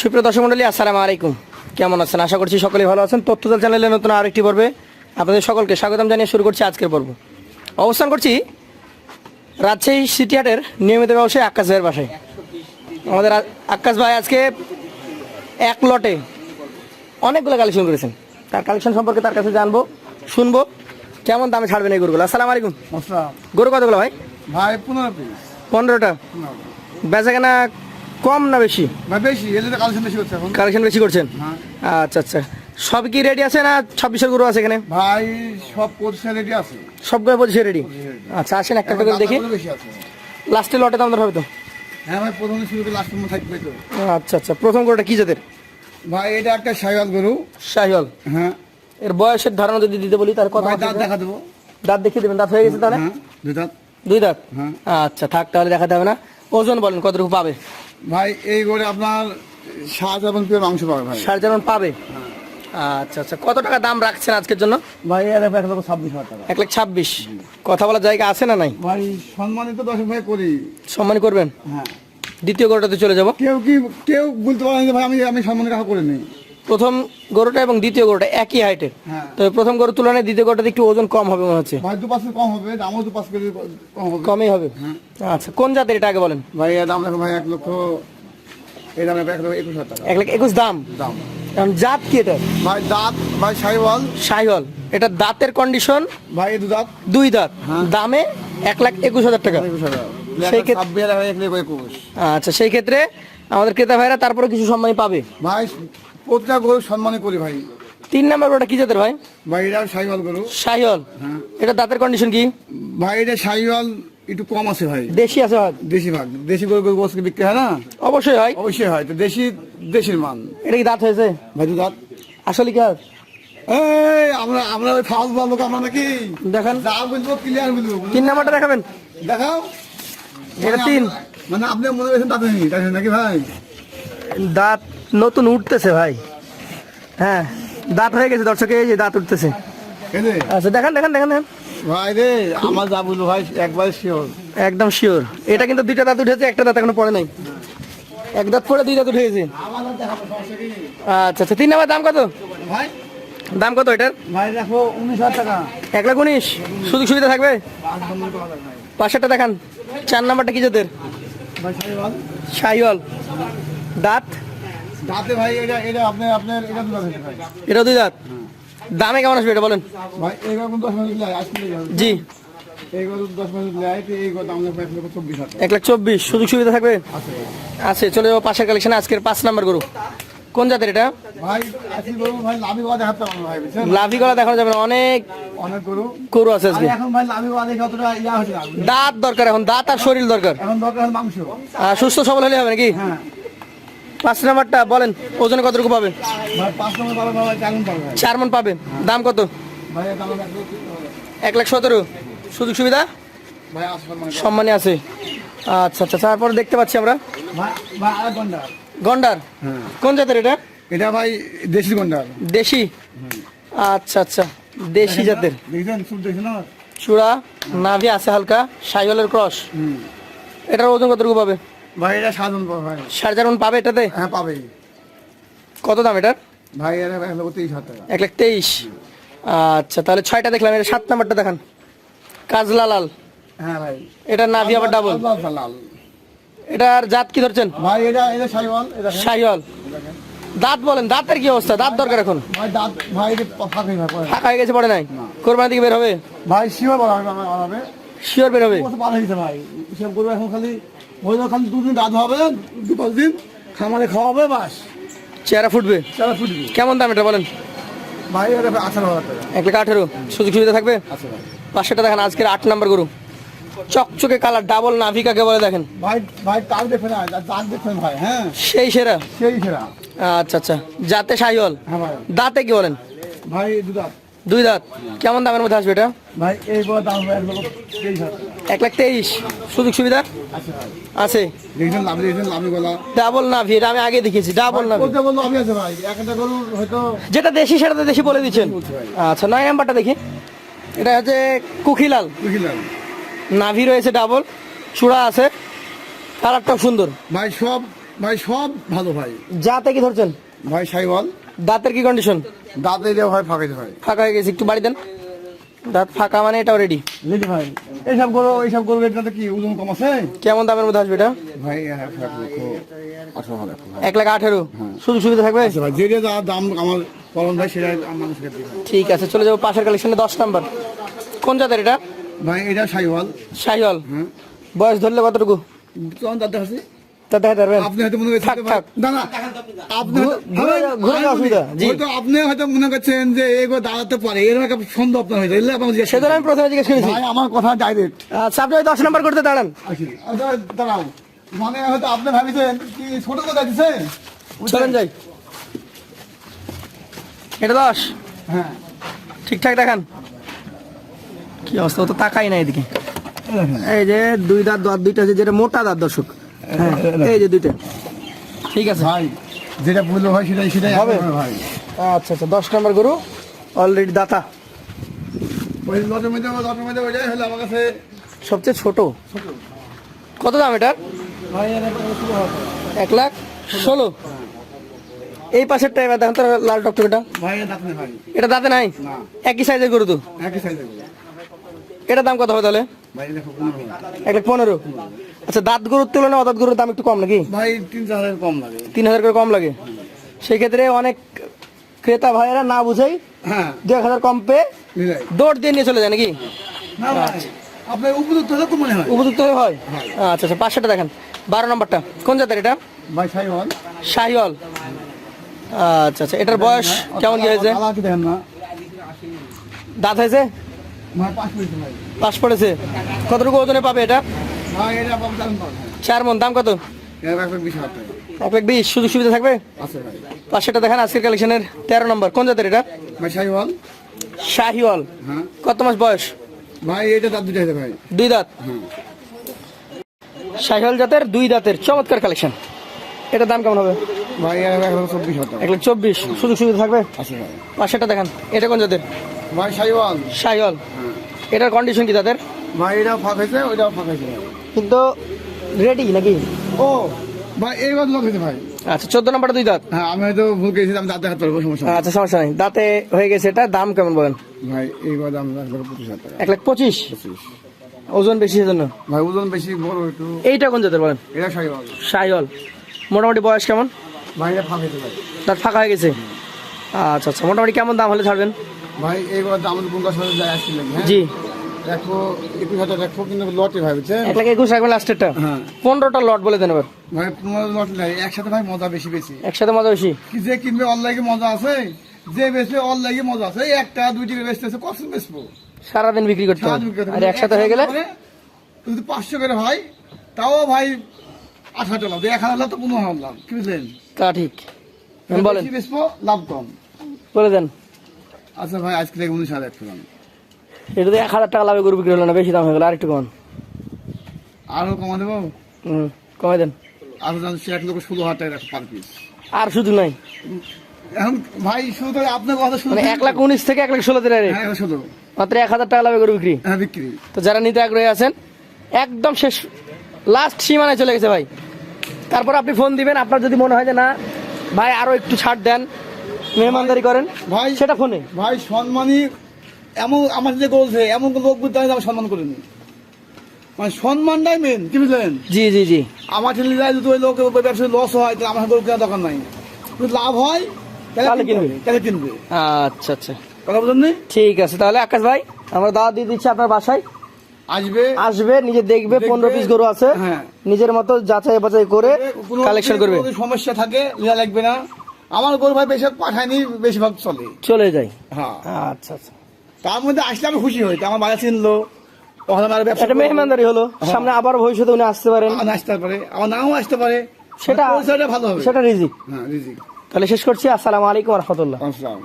সুপ্রিয় দর্শক মন্ডলী আসসালামু আলাইকুম। কেমন আছেন? আশা করছি সকলেই ভালো আছেন। তথ্যদল চ্যানেলের নতুন আরেকটি পর্বে আপনাদের সকলকে স্বাগতম জানিয়ে শুরু করছি আজকের পর্ব। অবস্থান করছি রাজশাহী সিটি হাটের নিয়মিত ব্যবসায়ী আকাশ ভাইয়ের বাসায়। আমাদের আকাশ ভাই আজকে এক লটে অনেকগুলো কালেকশন করেছেন। তার কালেকশন সম্পর্কে তার কাছে জানব শুনব। কেমন দামে ছাড়বেন এই গরুগুলো? আসসালামু আলাইকুম। গরু কতগুলো ভাই? ভাই পনেরো পিস। পনেরোটা। বেচা কেনা কম না বেশি? ভাই বেশি। কালেকশন বেশি হচ্ছে এখন। কালেকশন বেশি করছেন? হ্যাঁ। আচ্ছা আচ্ছা। সব কি রেডি আছে না ছাব্বিশের গরু আছে এখানে? ভাই সব পজিশন রেডি আছে। সবগুলো পজিশন রেডি আচ্ছা আসেন একটা করে দেখি। বেশি লাস্টে লটে দাম হবে তো? হ্যাঁ ভাই প্রথমে শুরু করে লাস্ট থাকবে তো। আচ্ছা আচ্ছা। প্রথম গরুটা কি জাতের? ভাই এটা একটা সাইওয়াল গরু। শাহিওয়াল। হ্যাঁ। এর বয়সের ধারণা যদি দিতে বলি তার মাস দাঁত দেখা দেবো। দাঁত দেখিয়ে দেবেন। দাঁত হয়ে গেছে তাহলে? হ্যাঁ দুই দাঁত। দুই দাঁত? হ্যাঁ। আচ্ছা থাক তাহলে দেখাতে হবে না। ওজন বলেন কতটুকু পাবে? ভাই এই গরু আপনার পিওর মাংস পাবে ভাই। সাড়ে পাবে? আচ্ছা আচ্ছা কত টাকা দাম রাখছেন আজকের জন্য? ভাই এক লক্ষ ছাব্বিশ হাজার টাকা। এক লাখ ছাব্বিশ। কথা বলার জায়গা আছে না নাই? ভাই সম্মানিত দর্শক ভাই করি। সম্মান করবেন? হ্যাঁ। দ্বিতীয় গরুটাতে চলে যাব। কেউ কি কেউ বলতে পারে না ভাই আমি আমি সম্মানের রাখা করে নিই প্রথম গরুটা এবং দ্বিতীয় গরুটা একই হাইটের হ্যাঁ। তবে প্রথম গরুর তুলনায় দ্বিতীয় গরুটাতে একটু ওজন কম হবে মনে হচ্ছে। কম হবে দামও দু পাঁচ কেজি কম হবে। কমই হবে? আচ্ছা কোন জাতের এটা আগে বলেন? ভাই দাম দেখো ভাই এক লক্ষ এই দাম এক লক্ষ একুশ হাজার টাকা। এক লাখ একুশ দাম? দাম। কারণ জাত কি এটা ভাই দাঁত ভাই সাইওয়াল সাইহল এটা দাঁতের কন্ডিশন ভাই দু দাঁত। দুই দাঁত। হ্যাঁ। দামে এক লাখ একুশ হাজার টাকা। সেই ক্ষেত্রে- আচ্ছা সেই ক্ষেত্রে আমাদের ক্রেতা ভাইরা তারপরে কিছু সম্মানই পাবে। ভাই প্রতিটা গরু সম্মানে করি ভাই। তিন নাম্বার ওটা কি জাতের ভাই? ভাই এটা সাইওয়াল গরু। সাইহল হ্যাঁ। এটা দাঁতের কন্ডিশন কি? ভাই এটা সাইওয়াল একটু কম আছে ভাই। দেশি আছে ভাই? দেশি ভাগ। দেশি গরু গরু বসকে বিক্রি হয় না? অবশ্যই হয়। অবশ্যই হয়। তো দেশি দেশির মান। এটা কি দাঁত হয়েছে? ভাই দাঁত। আসলে কি আছে? এই আমরা আমরা ওই ফাউল বল লোক আমরা নাকি? দেখান। যা বলব ক্লিয়ার বলব তিন নাম্বারটা দেখাবেন। দেখাও। এটা তিন। মানে আপনি মনে করেছেন নেই তাই নাকি ভাই? দাঁত নতুন উঠতেছে ভাই। হ্যাঁ দাঁত হয়ে গেছে দর্শকে এই যে দাঁত উঠতেছে। আচ্ছা দেখান দেখান দেখান দেখান। ভাই রে আমার ভাই একবার শিওর একদম শিওর এটা কিন্তু দুইটা দাঁত উঠেছে একটা দাঁত এখনও পড়ে নাই। এক দাঁত পরে দুই দাঁত উঠে গেছে। আচ্ছা আচ্ছা তিন নাম্বার দাম কত? ভাই? দাম কত এটার? ভাই উনিশ হাজার টাকা। এক লাখ উনিশ? সুযোগ সুবিধা থাকবে? পাশেরটা দেখান চার নাম্বারটা কি সাইওয়াল। শাহিওয়াল দাঁত? দাঁতে ভাই এটা এটা আপনার আপনার এটা দু দাঁত ভাই এটা দুই দাঁত দামে কেমন আসবে এটা বলেন? ভাই এইবার কোন দশ মিনিট লাই আসলে জি। এক লাখ চব্বিশ সুযোগ সুবিধা থাকবে? আছে চলে যাব পাশের কালেকশনে আজকের পাঁচ নাম্বার গরু। কোন জাতের এটা? লাভি গলা দেখানো যাবে অনেক অনেক গরু। গরু আছে আজকে। দাঁত দরকার এখন দাঁত আর শরীর দরকার। সুস্থ সবল হলে হবে নাকি? হ্যাঁ। পাঁচ নাম্বারটা বলেন ওজনে কতটুকু পাবে চার মন পাবে দাম কত? এক লাখ সতেরো সুযোগ সুবিধা? মানে সম্মানে আছে। আচ্ছা আচ্ছা তারপরে দেখতে পাচ্ছি আমরা। গন্ডার। কোন জাতের এটা? এটা ভাই দেশি গন্ডার। দেশি? আচ্ছা আচ্ছা দেশি জাতের। চূড়া নাভি আছে হালকা সাইহলের ক্রস। এটার ওজন কতটুকু পাবে? ভাই এটা সাধারণ পাবে ভাই। পাবে এটাতে? হ্যাঁ পাবে। কত দাম এটার? ভাই তিরিশ হাজার টাকা। এক লাখ তেইশ। আচ্ছা তাহলে ছয়টা দেখলাম এটা সাত নাম্বারটা দেখান। কাজলা লাল হ্যাঁ ভাই। এটা নাভি আবার ডাবল লাল। এটার জাত কি ধরছেন? ভাই এটা এটা সাইওয়াল এটা সাইহল দাঁত বলেন দাঁতের কি অবস্থা? দাঁত দরকার এখন? ভাই দাঁত ভাই এটা ফাঁকা হয়ে গেছে পড়ে নাই। কোরবানি দিকে বের হবে? ভাই শিওর বলা হবে। শিওর বের হবে। ভাই। করব এখন খালি ওই খালি দুদিন রাত হবে দু পাঁচ দিন খামারে খাওয়াবে বাস। চেহারা ফুটবে। চালা ফুটবি। কেমন দাম এটা বলেন? ভাই আঠারো হাজার এক লাখ আঠেরো। সুযোগ সুবিধা থাকবে? পাঁচশোটা দেখেন আজকের আট নাম্বার গরু। চকচকে কালার ডাবল নাভি কাকে বলে দেখেন? ভাই ভাই তার দেখবেন না দাঁত দেখবেন ভাই হ্যাঁ? সেই সেরা? সেই সেরা। আচ্ছা আচ্ছা। যাতে সাইহল হ্যাঁ ভাই। দাঁতে কি বলেন? ভাই দু দাঁত। দুই দাঁত। কেমন দামের মধ্যে আসবে এটা? ভাই এই বড় দাম এক লাখ তেইশ। সুযোগ সুবিধা? আছে ডাবল নাভি এটা আমি আগে দেখিয়েছি ডাবল নাভি। হয়তো যেটা দেশি সেটা তো দেশি বলে দিচ্ছেন। আচ্ছা নয় নাম্বারটা দেখি। এটা হচ্ছে কুখিলাল নাভি রয়েছে ডাবল চূড়া আছে। কালারটাও সুন্দর। ভাই সব ভাই সব ভালো ভাই। যা থেকে ধরছেন? ভাই সাইওয়াল। দাঁতের কি কন্ডিশন দাঁত এরিয়া ভাই ফাঁকাইতে ভাই। ফাঁকা হয়ে গেছে একটু বাড়ি দেন। দাঁত ফাঁকা মানে এটাও রেডি রেডি ভাই। এইসব করো এইসব করব এটাতে কি ওজন কম আছে? কেমন দামের মধ্যে আসবে এটা? ভাই এক লাখ আঠারো আঠেরো? সুযোগ সুবিধা থাকবে? আচ্ছা ভাই যেটা যা দাম আমার ভাই সেটা মানুষকে ঠিক আছে চলে যাব পাশের কালেকশনে দশ নাম্বার। কোন জাতের এটা? ভাই এটা সাইওয়াল শাহিওয়াল। হ্যাঁ। বয়স ধরলে কতটুকু? তখন দাঁত আছে তা পারবেন আপনি হয়তো মনে করছেন থাক, যে না না আপনি ঘুরে- অসুবিধা। হয়তো আপনি হয়তো মনে করছেন যে এগুলো দাঁড়াতে পারে। এরকম একটা সন্দেহ আপনার হয়েছে। এলে আপনার জিজ্ঞেস আমি প্রথমে জিজ্ঞেস করেছি। আমার কথা ডাইরেক্ট আচ্ছা আপনি দশ নাম্বার করতে দাঁড়ান। আচ্ছা, দাঁড়াও। মানে হয়তো আপনি ভাবিছেন কি ছোট কথা দিচ্ছেন চলেন যাই। এটা দশ। হ্যাঁ। ঠিকঠাক দেখান। কি অবস্থা? তো তাকাই না এদিকে। এই যে দুই দাঁত দাঁত দুইটা আছে যেটা মোটা দাঁত দর্শক। হ্যাঁ এই যে দুইটা। ঠিক আছে। ভাই যেটা বলল ভাই সেটাই সেটাই হবে? ভাই। আচ্ছা আচ্ছা দশ নম্বর গরু অলরেডি দাতা। ওই লটের মধ্যে লটের মধ্যে ওইটাই হলো আমার কাছে সবচেয়ে ছোট। কত দাম এটার? ভাই এর একটা শুরু হবে। এক লাখ ষোলো। এই পাশের টাইম দেখেন তো লাল টকটকেটা এটা দাঁতে নাই? একই সাইজের গরু তো? একই সাইজ এটার দাম কত হবে তাহলে। এক লাখ পনেরো। আচ্ছা দাঁত গরুর তুলনায় অদাঁত গরুর দাম একটু কম নাকি? ভাই তিন হাজার কম লাগে। তিন হাজার করে কম লাগে? সেই ক্ষেত্রে অনেক ক্রেতা ভাইয়েরা না বুঝেই হ্যাঁ। দু এক হাজার কম পেয়ে দৌড় দিয়ে নিয়ে চলে যায় নাকি? আপনার উপযুক্ত হলে মনে হয়। উপযুক্ত হয়ে? হয়। আচ্ছা আচ্ছা পাঁচশোটা দেখেন। বারো নম্বরটা কোন জাতের এটা? ভাই সাই শাহিওয়াল। আচ্ছা আচ্ছা এটার বয়স কেমন কি হয়েছে? দাঁত হয়েছে? ভাই। পাশ পড়েছে। কতটুকু ওজনে পাবে এটা? এটা চার মন দাম কত? এক লাখ বিশ সুযোগ সুবিধা থাকবে? পাঁচশোটা দেখেন আজকের কালেকশনের তেরো নম্বর। কোন জাতের এটা? সাই শাহিওয়াল। হ্যাঁ। কত মাস বয়স? ভাই এটা দাঁত দুটো ভাই। দুই দাঁত? হ্যাঁ। শাহিওয়াল জাতের দুই দাঁতের চমৎকার কালেকশন এটার দাম কেমন হবে? ভাই এক লাখ চব্বিশ সুযোগ সুবিধা থাকবে? ভাই। দেখেন এটা কোন জাতের? ভাই হল শাহিওয়াল। হ্যাঁ। এটার কন্ডিশন কি তাদের ভাই এটাও ফাঁক হয়েছে ওইটাও ফাঁক হয়েছে। কিন্তু রেডি নাকি? ও ভাই এইবার হয়েছে ভাই। আচ্ছা চোদ্দ নম্বরটা দুই দাঁত। হ্যাঁ আমি হয়তো ভুল আমি দাঁত দেখাতে পারব সমস্যা আচ্ছা সমস্যা নেই। দাঁতে হয়ে গেছে এটা দাম কেমন বলেন? ভাই এইবার দাম রাখব পঁচিশ হাজার এক লাখ পঁচিশ? পঁচিশ। ওজন বেশি সেজন্য ভাই ওজন বেশি বড় একটু। এইটা কোন জাতের বলেন? এটা সাই হল শাহিওয়াল। মোটামুটি বয়স কেমন? ভাই এটা ফাঁক হয়েছে ভাই। তার ফাঁকা হয়ে গেছে? আচ্ছা আচ্ছা মোটামুটি কেমন দাম হলে ছাড়বেন? ভাই এইবার দাম পঞ্চাশ হাজার হ্যাঁ? জি। দেখো একুশ হাজার দেখো কিন্তু লটে ভাই বুঝছেন? এক লাখ একুশ রাখবেন লাস্টেরটা? হ্যাঁ। পনেরোটা লট বলে দেন এবার। ভাই পনেরো লট নাই একসাথে ভাই মজা বেশি বেশি। একসাথে মজা বেশি? কি যে কিনবে অনলাইনে মজা আছে যে বেচবে অনলাইনে মজা আছে। এই একটা দুইটি বেচতেছে কত বেচবো? সারাদিন বিক্রি করতে আর একসাথে হয়ে গেলে? করে যদি পাঁচশো করে ভাই তাও ভাই আট হাজার লাভ এক হাজার লাভ তো পনেরো হাজার লাভ কি বুঝলেন? তা ঠিক। বলেন। বেশি বেচবো লাভ কম। বলে দেন। আচ্ছা ভাই আজকে থেকে উনিশ হাজার একটু এটা তো এক হাজার টাকা লাভে গরু বিক্রি হলো না বেশি দাম হয়ে গেলো। আরেকটু কমান। আরও কমা দেবো হুম কমাই দেন। আরও জান এক লক্ষ ষোলো হাজার টাকা পার পিস আর শুধু নাই। এখন ভাই শুধু আপনার কথা মানে এক লাখ উনিশ থেকে এক লাখ ষোলো দিনের। হ্যাঁ শুধু। মাত্র এক হাজার টাকা লাভে গরু বিক্রি। হ্যাঁ বিক্রি। তো যারা নিতে আগ্রহী আছেন একদম শেষ লাস্ট সীমানায় চলে গেছে ভাই। তারপর আপনি ফোন দিবেন আপনার যদি মনে হয় যে না ভাই আরও একটু ছাড় দেন মেহমানদারি করেন ভাই সেটা ফোনে ভাই সম্মানই এমন আমার যে বলছে এমন কোন লোক বুঝতে আমি সম্মান করিনি। মানে সম্মানটাই মেন কি বুঝলেন? জি জি জি। আমার ছেলে যায় যদি ওই লোক ব্যবসায় লস হয় তাহলে আমার গরু কেনার দরকার নাই। যদি লাভ হয় তাহলে কিনবে। তাহলে কিনবে। আচ্ছা আচ্ছা। কথা বলেন নি? ঠিক আছে তাহলে আকাশ ভাই আমরা দাওয়া দিয়ে দিচ্ছি আপনার বাসায়। আসবে। আসবে নিজে দেখবে। পনেরো পিস গরু আছে। হ্যাঁ। নিজের মতো যাচাই বাছাই করে কালেকশন করবে। সমস্যা থাকে লাগবে না। আমার গরু ভাই বেশি পাঠায়নি বেশিরভাগ চলে। চলে যাই হ্যাঁ। আচ্ছা আচ্ছা। তার মধ্যে আসলে আমি খুশি হই। আমার বাজার চিনলো। তখন আমার ব্যবসা একটা মেহমানদারি হলো। সামনে আবার ভবিষ্যতে উনি আসতে পারেন। আসতে পারে। আমার নাও আসতে পারে। সেটা ভালো হবে। সেটা রিজিক। হ্যাঁ রিজিক। তাহলে শেষ করছি। আসসালামু আলাইকুম রহমতুল্লাহ। আসসালাম